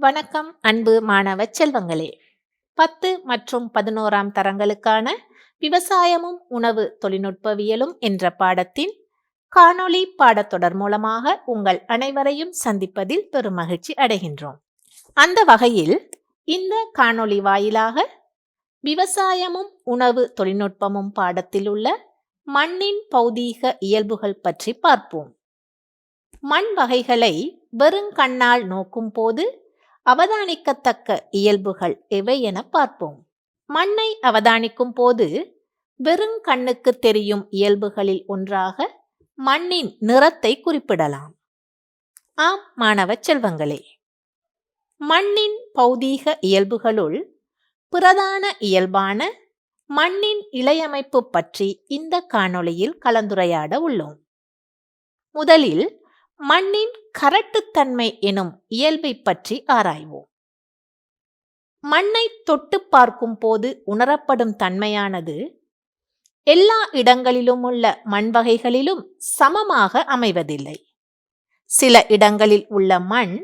வணக்கம் அன்பு மாணவ செல்வங்களே. பத்து மற்றும் பதினோராம் தரங்களுக்கான விவசாயமும் உணவு தொழில்நுட்பவியலும் என்ற பாடத்தின் காணொளி பாடத்தொடர் மூலமாக உங்கள் அனைவரையும் சந்திப்பதில் பெரும் மகிழ்ச்சி அடைகின்றோம். அந்த வகையில் இந்த காணொளி வாயிலாக விவசாயமும் உணவு தொழில்நுட்பமும் பாடத்தில் உள்ள மண்ணின் பௌதீக இயல்புகள் பற்றி பார்ப்போம். மண் வகைகளை வெறுங்கண்ணால் நோக்கும் போது அவதானிக்கத்தக்க இயல்புகள் எவை என பார்ப்போம். மண்ணை அவதானிக்கும் போது வெறும் கண்ணுக்கு தெரியும் இயல்புகளில் ஒன்றாக மண்ணின் நிறத்தை குறிப்பிடலாம். ஆம் மாணவ செல்வங்களே. மண்ணின் பௌதீக இயல்புகளுள் பிரதான இயல்பான மண்ணின் இலையமைப்பு பற்றி இந்த காணொளியில் கலந்துரையாட உள்ளோம். முதலில் மண்ணின் கரட்டுத்தன்மை எனும் இயல்பை பற்றி ஆராய்வோம். மண்ணை தொட்டு பார்க்கும் போது உணரப்படும் தன்மையானது எல்லா இடங்களிலும் உள்ள மண் வகைகளிலும் சமமாக அமைவதில்லை. சில இடங்களில் உள்ள மண்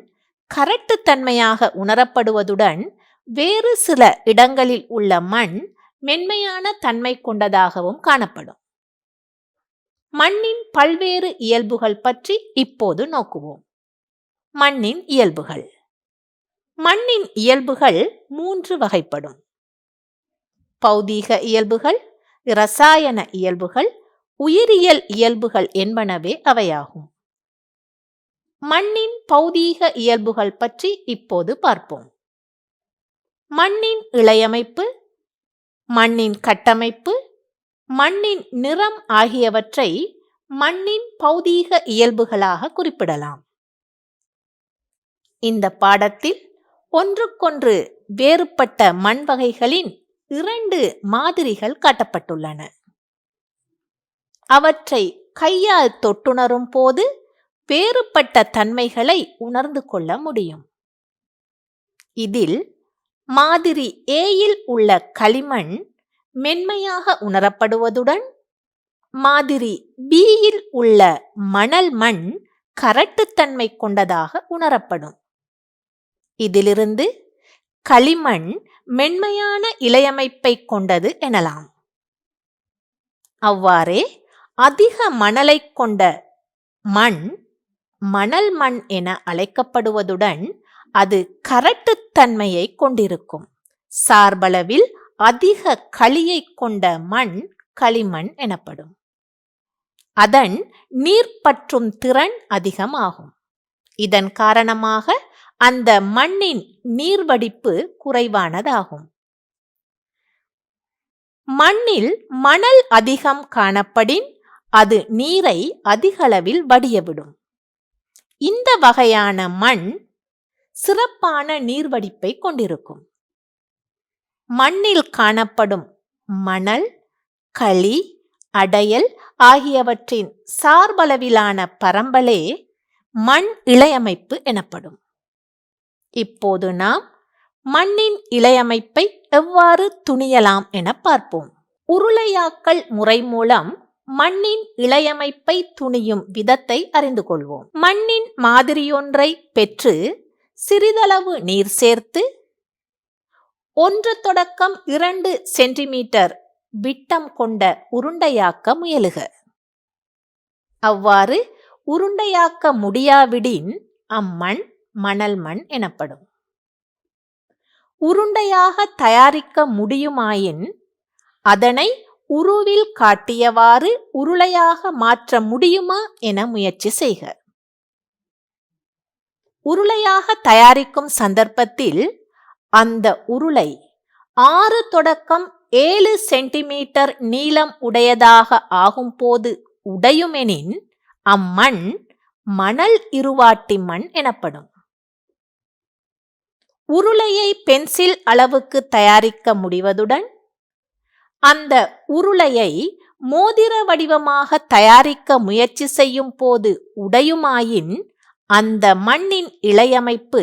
கரட்டுத்தன்மையாக உணரப்படுவதுடன் வேறு சில இடங்களில் உள்ள மண் மென்மையான தன்மை கொண்டதாகவும் காணப்படும். மண்ணின் பல்வேறு இயல்புகள் பற்றி இப்போது நோக்குவோம். மண்ணின் இயல்புகள். மண்ணின் இயல்புகள் மூன்று வகைப்படும். பௌதீக இயல்புகள் இரசாயன இயல்புகள் உயிரியல் இயல்புகள் என்பனவே அவையாகும். மண்ணின் பௌதீக இயல்புகள் பற்றி இப்போது பார்ப்போம். மண்ணின் இளையமைப்பு மண்ணின் கட்டமைப்பு மண்ணின் நிறம் ஆகியவற்றை மண்ணின் பௌதீக இயல்புகளாக குறிப்பிடலாம். இந்த பாடத்தில் ஒன்றுக்கொன்று வேறுபட்ட மண் வகைகளின் இரண்டு மாதிரிகள் காட்டப்பட்டுள்ளன. அவற்றை கையால் தொட்டுணரும் போது வேறுபட்ட தன்மைகளை உணர்ந்து கொள்ள முடியும். இதில் மாதிரி ஏயில் உள்ள களிமண் மென்மையாக உணரப்படுவதுடன் மாதிரி பியில் உள்ள மணல் மண் கரட்டுத்தன்மை கொண்டதாக உணரப்படும். இதிலிருந்து களிமண் மென்மையான இலையமைப்பை கொண்டது எனலாம். அவ்வாறே அதிக மணலை கொண்ட மண் மணல் மண் என அழைக்கப்படுவதுடன் அது கரட்டுத்தன்மையை கொண்டிருக்கும். சார்பளவில் அதிக களியை கொண்ட மண் களிமண் எனப்படும். அதன் நீர் பற்றும் திறன் அதிகமாகும். இதன் காரணமாக அந்த மண்ணின் நீர்வடிப்பு குறைவானதாகும். மண்ணில் மணல் அதிகம் காணப்படின் அது நீரை அதிகளவில் வடியவிடும். இந்த வகையான மண் சிறப்பான நீர்வடிப்பை கொண்டிருக்கும். மண்ணில் காணப்படும் மணல் களி அடையல் ஆகியவற்றின் சார்பளவிலான பரம்பலே மண் இழையமைப்பு எனப்படும். இப்போது நாம் மண்ணின் இளையமைப்பை எவ்வாறு துணியலாம் என பார்ப்போம். உருளையாக்கல் முறை மூலம் மண்ணின் இளையமைப்பை துணியும் விதத்தை அறிந்து கொள்வோம். மண்ணின் மாதிரியொன்றை பெற்று சிறிதளவு நீர் சேர்த்து ஒன்று தொடக்கம் இரண்டு சென்டிமீட்டர் விட்டம் கொண்ட உருண்டையாக்க முயலுக. அவ்வாறு உருண்டையாக்க முடியாவிடின் அம்மண் மணல் மண் எனப்படும். உருண்டையாக தயாரிக்க முடியுமாயின் அதனை உருவில் காட்டியவாறு உருளையாக மாற்ற முடியுமா என முயற்சி செய்க. உருளையாக தயாரிக்கும் சந்தர்ப்பத்தில் அந்த உருளை ஆறு தொடக்கம் ஏழு சென்டிமீட்டர் நீளம் உடையதாக ஆகும்போது உடையுமெனின் அம்மண் மணல் இருவாட்டி மண் எனப்படும். உருளையை பென்சில் அளவுக்கு தயாரிக்க முடிவதுடன் அந்த உருளையை மோதிர வடிவமாக தயாரிக்க முயற்சி செய்யும் போது உடையுமாயின் அந்த மண்ணின் இளையமைப்பு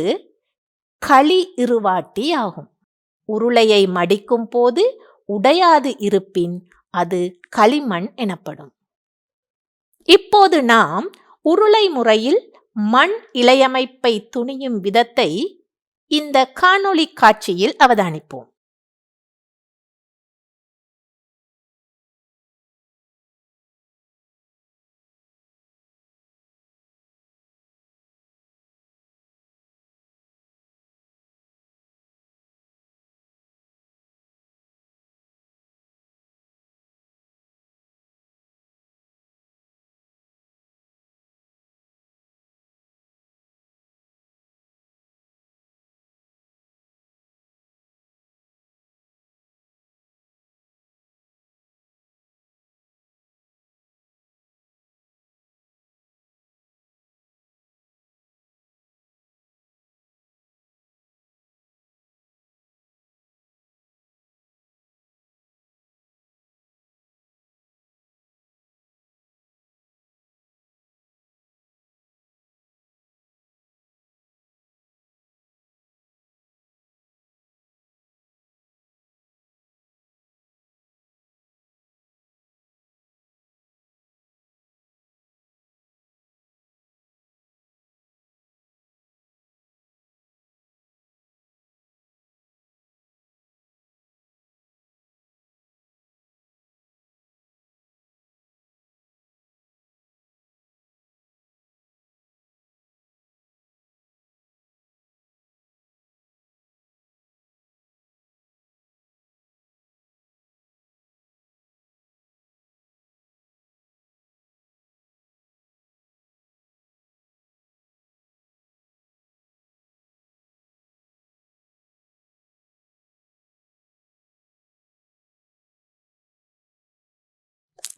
களி இருவாட்டி ஆகும். உருளையை மடிக்கும் போது உடையாது இருப்பின் அது களிமண் எனப்படும். இப்போது நாம் உருளை முறையில் மண் இலையமைப்பை துணியும் விதத்தை இந்த காணொளி காட்சியில் அவதானிப்போம்.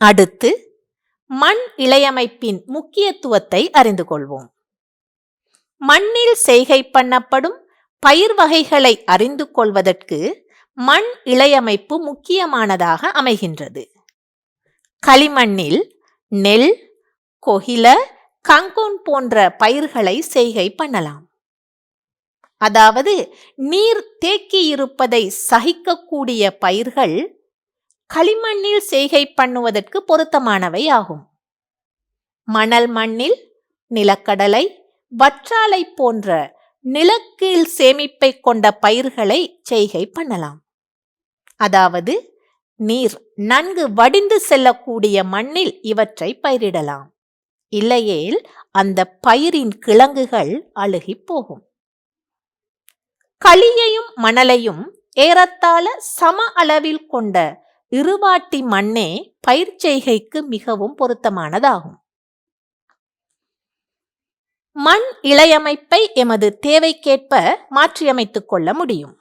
அடுத்து மண் இளையமைப்பின் முக்கியத்துவத்தை அறிந்து கொள்வோம். மண்ணில் செய்கை பண்ணப்படும் பயிர் வகைகளை அறிந்து கொள்வதற்கு மண் இளையமைப்பு முக்கியமானதாக அமைகின்றது. களிமண்ணில் நெல் கொகில கங்கோன் போன்ற பயிர்களை செய்கை பண்ணலாம். அதாவது நீர் தேக்கி இருப்பதை சகிக்கக்கூடிய பயிர்கள் களிமண்ணில் செய்கை பண்ணுவதற்கு பொருத்தமானவை ஆகும். மணல் மண்ணில் நிலக்கடலை வற்றாலை போன்ற நிலக்கீழ் சேமிப்பை கொண்ட பயிர்களை செய்கை பண்ணலாம். அதாவது நீர் நன்கு வடிந்து செல்லக்கூடிய மண்ணில் இவற்றை பயிரிடலாம். இல்லையேல் அந்த பயிரின் கிழங்குகள் அழுகி போகும். களியையும் மணலையும் ஏறத்தாழ சம அளவில் கொண்ட இருவாட்டி மண்ணே பயிர் செய்கைக்கு மிகவும் பொருத்தமானதாகும். மண் இளையமைப்பை எமது தேவைக்கேற்ப மாற்றியமைத்துக் கொள்ள முடியும்.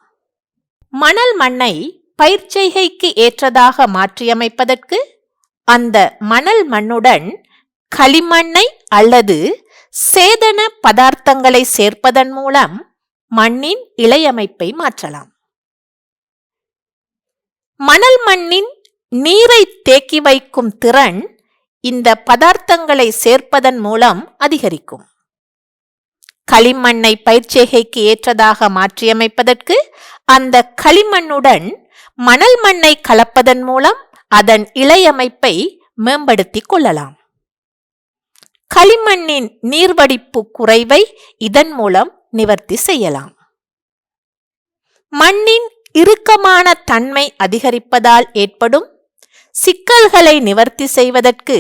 மணல் மண்ணை பயிர்ச்செய்கைக்கு ஏற்றதாக மாற்றியமைப்பதற்கு அந்த மணல் மண்ணுடன் களிமண்ணை அல்லது சேதன பதார்த்தங்களை சேர்ப்பதன் மூலம் மண்ணின் இளையமைப்பை மாற்றலாம். மணல் மண்ணின் நீரை தேக்கி வைக்கும் திறன் இந்த பதார்த்தங்களை சேர்ப்பதன் மூலம் அதிகரிக்கும். களிமண்ணை பயிர்ச்செய்கைக்கு ஏற்றதாக மாற்றியமைப்பதற்கு அந்த களிமண்ணுடன் மணல் மண்ணை கலப்பதன் மூலம் அதன் இழையமைப்பை மேம்படுத்திக் கொள்ளலாம். களிமண்ணின் நீர்வடிப்பு குறைவை இதன் மூலம் நிவர்த்தி செய்யலாம். மண்ணின் இறுக்கமான தன்மை அதிகரிப்பதால் ஏற்படும் சிக்கல்களை நிவர்த்தி செய்வதற்கு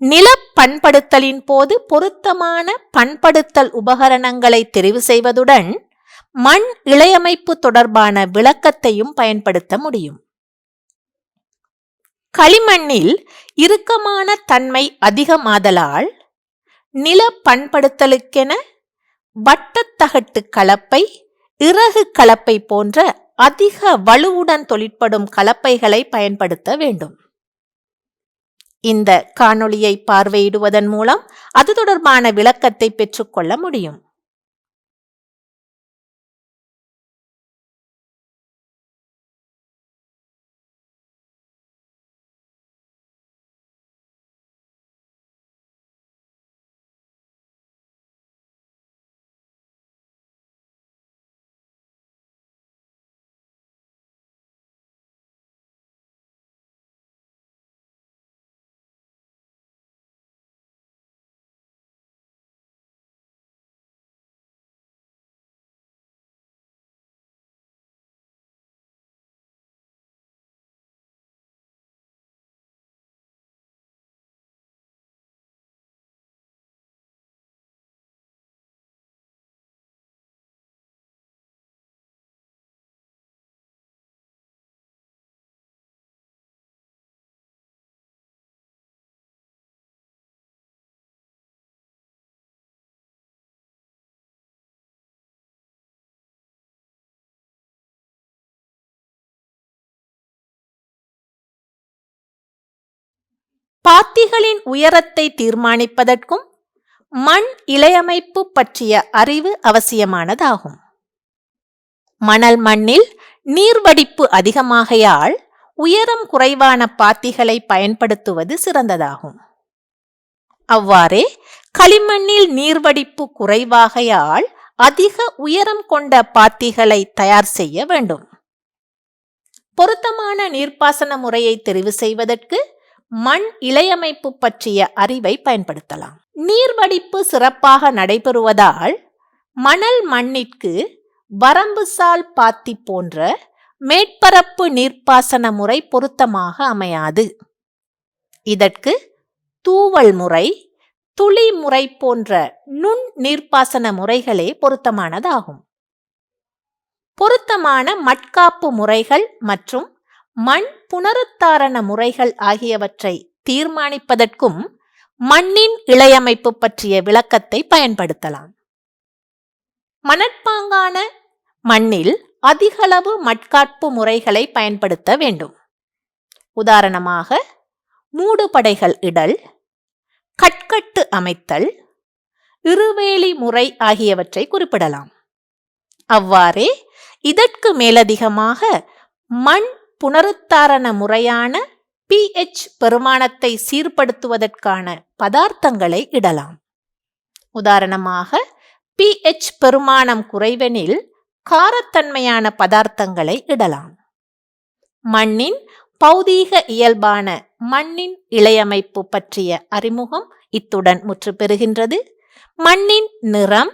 நில பண்படுத்தலின் போது பொருத்தமான பண்படுத்தல் உபகரணங்களை தெரிவு செய்வதுடன் மண் இழையமைப்பு தொடர்பான விளக்கத்தையும் பயன்படுத்த முடியும். களிமண்ணில் இறுக்கமான தன்மை அதிகமாதலால் நில பண்படுத்தலுக்கென வட்டத்தகட்டு கலப்பை இறகு கலப்பை போன்ற அதிக வலுவுடன் தொழிற்படும் கலப்பைகளை பயன்படுத்த வேண்டும். இந்த காணொளியை பார்வையிடுவதன் மூலம் அது தொடர்பான விளக்கத்தை பெற்றுக்கொள்ள முடியும். பாத்திகளின் உயரத்தை தீர்மானிப்பதற்கும் மண் இலையமைப்பு பற்றிய அறிவு அவசியமானதாகும். மணல் மண்ணில் நீர்வடிப்பு அதிகமாகையால் உயரம் குறைவான பாத்திகளை பயன்படுத்துவது சிறந்ததாகும். அவ்வாறே களிமண்ணில் நீர்வடிப்பு குறைவாகையால் அதிக உயரம் கொண்ட பாத்திகளை தயார் செய்ய வேண்டும். பொருத்தமான நீர்ப்பாசன முறையை தெரிவு செய்வதற்கு மண் இலையமைப்பு பற்றிய அறிவை பயன்படுத்தலாம். நீர்வடிப்பு சிறப்பாக நடைபெறுவதால் மணல் மண்ணிற்கு வரம்புசால் பாத்தி போன்ற மேற்பரப்பு நீர்ப்பாசன முறை பொருத்தமாக அமையாது. இதற்கு தூவல் முறை துளி முறை போன்ற நுண் நீர்ப்பாசன முறைகளே பொருத்தமானதாகும். பொருத்தமான மட்காப்பு முறைகள் மற்றும் மண் புனருத்தாரண முறைகள் ஆகியவற்றை தீர்மானிப்பதற்கும் மண்ணின் இழையமைப்பு பற்றிய விளக்கத்தை பயன்படுத்தலாம். மணற்பாங்கான மண்ணில் அதிகளவு மட்காட்பு முறைகளை பயன்படுத்த வேண்டும். உதாரணமாக மூடுபடைகள் இடல் கட்கட்டு அமைத்தல் இருவேலி முறை ஆகியவற்றை குறிப்பிடலாம். அவ்வாறே இதற்கு மேலதிகமாக மண் புனருத்தாரண முறையான பிஹெச் பெருமானத்தை சீர்படுத்துவதற்கான பதார்த்தங்களை இடலாம். உதாரணமாக பிஹெச் பெருமானம் குறைவெனில் காரத்தன்மையான பதார்த்தங்களை இடலாம். மண்ணின் பௌதீக இயல்பான மண்ணின் இளையமைப்பு பற்றிய அறிமுகம் இத்துடன் முற்று பெறுகின்றது மண்ணின் நிறம்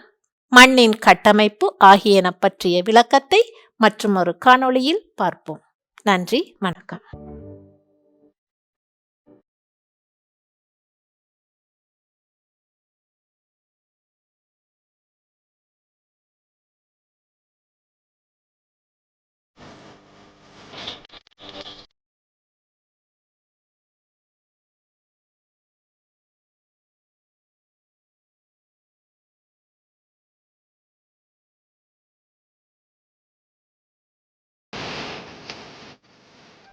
மண்ணின் கட்டமைப்பு ஆகியன பற்றிய விளக்கத்தை மற்றும் ஒரு காணொளியில் பார்ப்போம். நன்றி வணக்கம்.